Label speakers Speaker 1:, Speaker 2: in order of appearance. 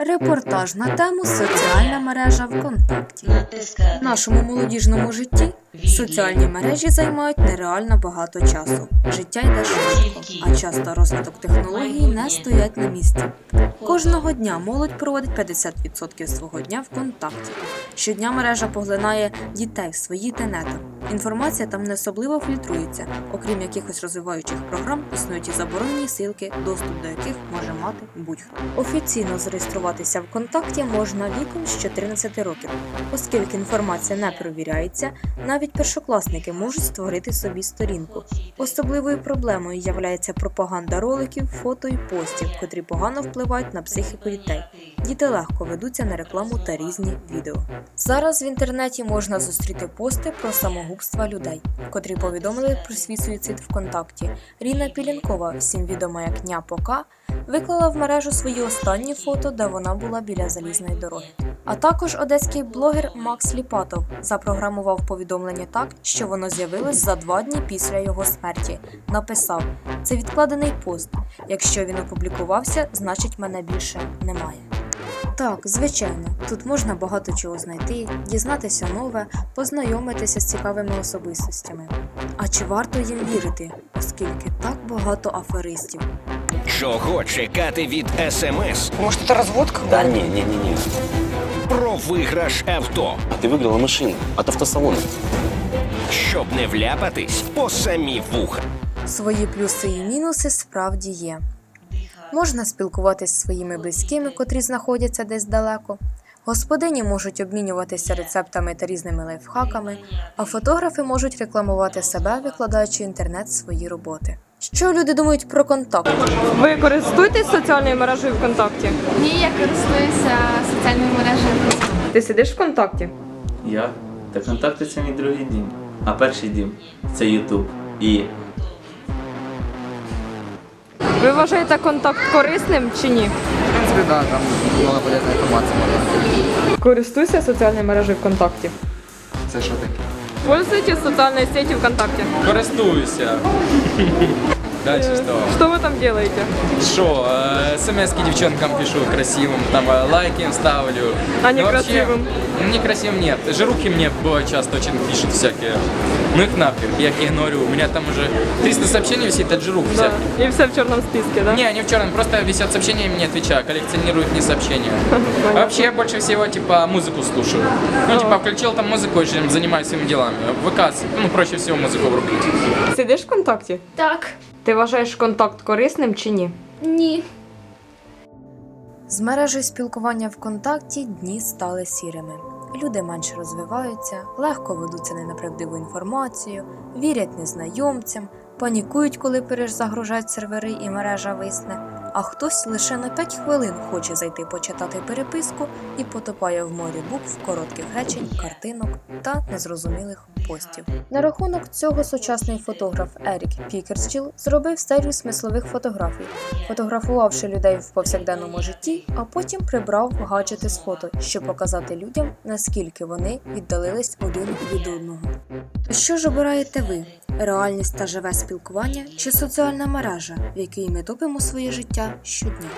Speaker 1: Репортаж на тему Соціальна мережа ВКонтакті. В нашому молодіжному житті соціальні мережі займають нереально багато часу. Життя йде швидко, а часто розвиток технологій не стоять на місці. Кожного дня молодь проводить 50% свого дня ВКонтакті. Щодня мережа поглинає дітей в свої тенета. Інформація там не особливо фільтрується. Окрім якихось розвиваючих програм, існують і заборонені силки, доступ до яких може мати будь-хто. Офіційно зареєструватися в контакті можна віком з 14 років, оскільки інформація не перевіряється, навіть першокласники можуть створити собі сторінку. Особливою проблемою являється пропаганда роликів, фото і постів, котрі погано впливають на психіку дітей. Діти легко ведуться на рекламу та різні відео. Зараз в інтернеті можна зустріти пости про самогубства людей, котрі повідомили про свій суїцид ВКонтакті. Ріна Пілінкова, всім відома як Ня Пока, виклала в мережу свої останні фото, де вона була біля залізної дороги. А також одеський блогер Макс Ліпатов запрограмував повідомлення так, що воно з'явилось за два дні після його смерті. Написав: це відкладений пост. Якщо він опублікувався, значить мене більше немає. Так, звичайно, тут можна багато чого знайти, дізнатися нове, познайомитися з цікавими особистостями. А чи варто їм вірити, оскільки так багато аферистів?
Speaker 2: Чого чекати від СМС
Speaker 3: Может, это разводка?
Speaker 4: Да не, не, не, не.
Speaker 2: про виграш авто,
Speaker 4: А ты выиграла машину от автосалона.
Speaker 2: щоб не вляпатись по самі вуха?
Speaker 1: Свої плюси і мінуси справді є. Можна спілкуватися зі своїми близькими, котрі знаходяться десь далеко. Господині можуть обмінюватися рецептами та різними лайфхаками, а фотографи можуть рекламувати себе, викладаючи інтернет свої роботи. Що люди думають про контакт?
Speaker 5: Ви користуєтесь соціальною мережею ВКонтакті?
Speaker 6: Ні, я користуюся соціальною мережею.
Speaker 5: Ти сидиш ВКонтакті?
Speaker 7: Я? Та контакти це мій другий дім. А перший дім це Ютуб. І
Speaker 5: Ви вважаєте контакт корисним чи ні?
Speaker 3: В принципе, да, там много полезной информации можно.
Speaker 5: Користуйся соціальною мережею ВКонтакті.
Speaker 3: Це що таке?
Speaker 5: Пользуйтесь соціальною сетью ВКонтакте.
Speaker 8: Користуюся. Дальше что?
Speaker 5: Что вы там делаете?
Speaker 8: Что, смс девчонкам пишу красивым, там э, лайки им ставлю.
Speaker 5: А
Speaker 8: Ну, вообще,
Speaker 5: некрасивым?
Speaker 8: Некрасивым нет. Жирухи мне бывает часто очень пишут всякие. Ну их нафиг, я их игнорю. У меня там уже 300 сообщений висит от жирух
Speaker 5: Да.
Speaker 8: всяких.
Speaker 5: И все в черном списке, да?
Speaker 8: Не, они в черном, просто висят сообщения, и мне отвечаю, коллекционируют не сообщения. А вообще я больше всего типа музыку слушаю. Ну типа включил там музыку и чем занимаюсь своими делами. В ВК, ну проще всего музыку врубить.
Speaker 5: Сидиш ВКонтакті?
Speaker 6: Так.
Speaker 5: Ти вважаєш контакт корисним чи ні?
Speaker 6: Ні.
Speaker 1: З мережею спілкування ВКонтакті дні стали сірими. Люди менше розвиваються, легко ведуться на правдиву інформацію, вірять незнайомцям, панікують, коли перезагружають сервери і мережа висне. А хтось лише на 5 хвилин хоче зайти почитати переписку і потопає в морі букв, коротких речень, картинок та незрозумілих постів. На рахунок цього сучасний фотограф Ерік Пікерсчіл зробив серію смислових фотографій, фотографувавши людей в повсякденному житті, а потім прибрав гаджети з фото, щоб показати людям, наскільки вони віддалились один від одного. То що ж обираєте ви? Реальність та живе спілкування чи соціальна мережа, в якій ми топимо своє життя щодня?